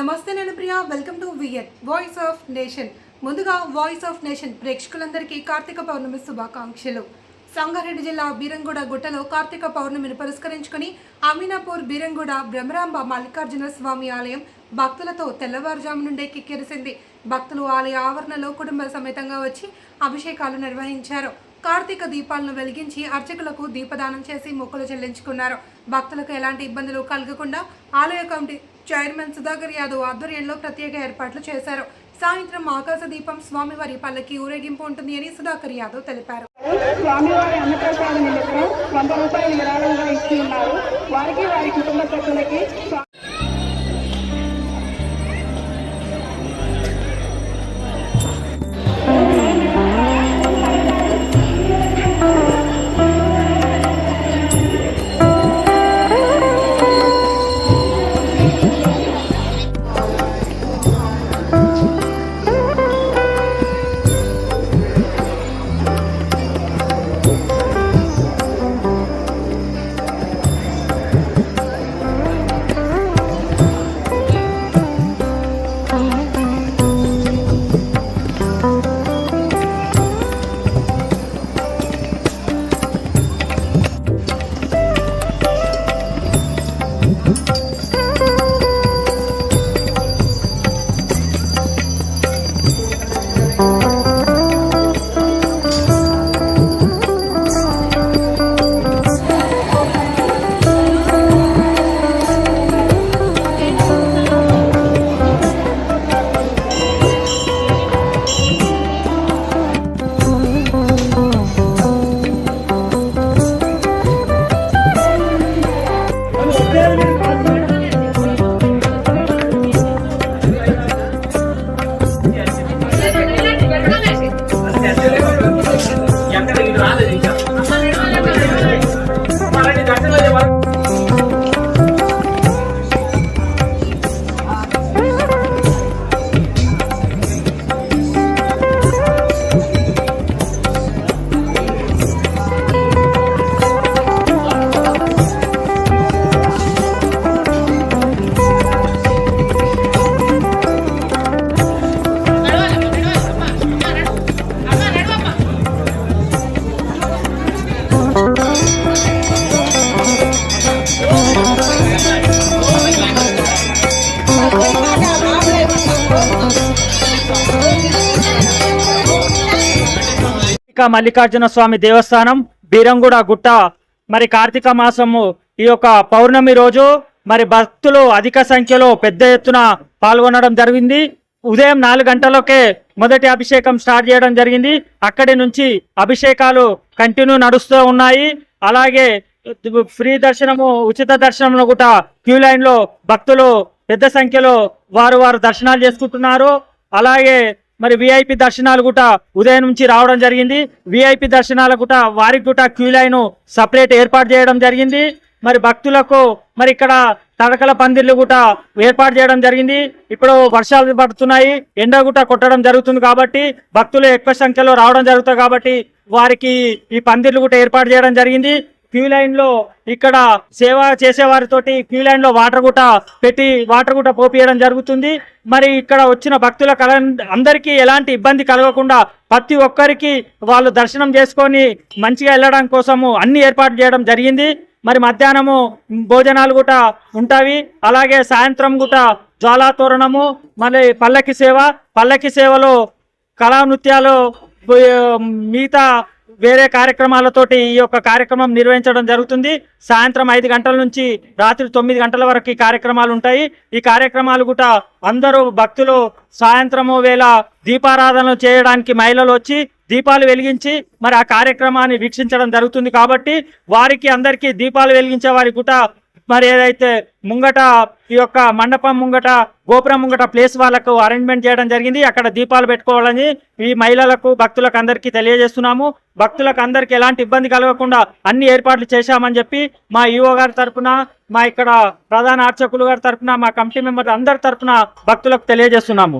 నమస్తే నేను Priya. Welcome to VN voice of nation ముందుగా వాయిస్ ఆఫ్ నేషన్ ప్రేక్షకులందరికీ కార్తీక పౌర్ణమి శుభాకాంక్షలు. సంగారెడ్డి జిల్లా బీరంగూడ గుట్టలో కార్తీక పౌర్ణమిని పురస్కరించుకుని అమీనాపూర్ బీరంగూడ బ్రహ్మరాంబ మల్లికార్జున స్వామి ఆలయం భక్తులతో తెల్లవారుజాము నుండే కిక్కిరిసింది. భక్తులు ఆలయ ఆవరణలో కుటుంబ సమేతంగా వచ్చి అభిషేకాలు నిర్వహించారు. కార్తీక దీపాలను వెలిగించి అర్చకులకు దీపదానం చేసి మొక్కలు చెల్లించుకున్నారు. భక్తులకు ఎలాంటి ఇబ్బందులు కలగకుండా ఆలయ కమిటీ చైర్మన్ సుధాకర్ యాదవ్ ఆధ్వర్యంలో ప్రత్యేక ఏర్పాట్లు చేశారు. సాయంత్రం ఆకాశ దీపం స్వామివారి పల్లకి ఊరేగింపు ఉంటుంది అని సుధాకర్ యాదవ్ తెలిపారు. స్వామివారి అన్నప్రసాద నిమిత్తం వంద రూపాయలు విరాళంగా ఇచ్చి ఉన్నారు. వారికి వారి కుటుంబ సభ్యులకి మల్లికార్జున స్వామి దేవస్థానం బీరంగూడ గుట్ట. మరి కార్తీక మాసము ఈ యొక్క పౌర్ణమి రోజు మరి భక్తులు అధిక సంఖ్యలో పెద్ద ఎత్తున పాల్గొనడం జరిగింది. ఉదయం నాలుగు గంటలకే మొదటి అభిషేకం స్టార్ట్ చేయడం జరిగింది. అక్కడి నుంచి అభిషేకాలు కంటిన్యూ నడుస్తూ ఉన్నాయి. అలాగే ఫ్రీ దర్శనము ఉచిత దర్శనము కూడా క్యూ లైన్లో భక్తులు పెద్ద సంఖ్యలో వారు వారు దర్శనాలు చేసుకుంటున్నారు. అలాగే మరి విఐపి దర్శనాలు కూడా ఉదయం నుంచి రావడం జరిగింది. విఐపి దర్శనాలు కూడా వారికి కూడా క్యూ లైన్ సపరేట్ ఏర్పాటు చేయడం జరిగింది. మరి భక్తులకు మరి ఇక్కడ తడకల పందిర్లు కూడా ఏర్పాటు చేయడం జరిగింది. ఇప్పుడు వర్షాలు పడుతున్నాయి. ఎండ కూడా కొట్టడం జరుగుతుంది కాబట్టి భక్తులు ఎక్కువ సంఖ్యలో రావడం జరుగుతుంది కాబట్టి వారికి ఈ పందిర్లు కూడా ఏర్పాటు చేయడం జరిగింది. క్యూ లైన్లో ఇక్కడ సేవ చేసే వారితోటి క్యూ లైన్లో వాటర్ గుట్ట పెట్టి వాటర్ గుట్ట పోపియడం జరుగుతుంది. మరి ఇక్కడ వచ్చిన భక్తుల కల అందరికీ ఎలాంటి ఇబ్బంది కలగకుండా ప్రతి ఒక్కరికి వాళ్ళు దర్శనం చేసుకొని మంచిగా వెళ్ళడం కోసము అన్ని ఏర్పాటు చేయడం జరిగింది. మరి మధ్యాహ్నము భోజనాలు కూడా ఉంటాయి. అలాగే సాయంత్రం కూడా జ్వాలాతోరణము మరి మళ్ళీ పల్లకి సేవ పల్లకి సేవలో కళా నృత్యాలు మిగతా వేరే కార్యక్రమాలతోటి ఈ యొక్క కార్యక్రమం నిర్వహించడం జరుగుతుంది. సాయంత్రం ఐదు గంటల నుంచి రాత్రి తొమ్మిది గంటల వరకు ఈ కార్యక్రమాలు ఉంటాయి. ఈ కార్యక్రమాలు కూడా అందరూ భక్తులు సాయంత్రము వేళ దీపారాధన చేయడానికి మహిళలు వచ్చి దీపాలు వెలిగించి మరి ఆ కార్యక్రమాన్ని వీక్షించడం జరుగుతుంది కాబట్టి వారికి అందరికీ దీపాలు వెలిగించే వారికి కూడా మరి ఏదైతే ముంగట ఈ యొక్క మండపం ముంగట గోపురం ముంగట ప్లేస్ వాళ్ళకు అరేంజ్మెంట్ చేయడం జరిగింది. అక్కడ దీపాలు పెట్టుకోవాలని ఈ మహిళలకు భక్తులకు అందరికీ తెలియజేస్తున్నాము. భక్తులకు అందరికీ ఎలాంటి ఇబ్బంది కలగకుండా అన్ని ఏర్పాట్లు చేశామని చెప్పి మా ఈఓ గారి తరఫున మా ఇక్కడ ప్రధాన అర్చకులు గారి తరపున మా కమిటీ మెంబర్ అందరి తరపున భక్తులకు తెలియజేస్తున్నాము.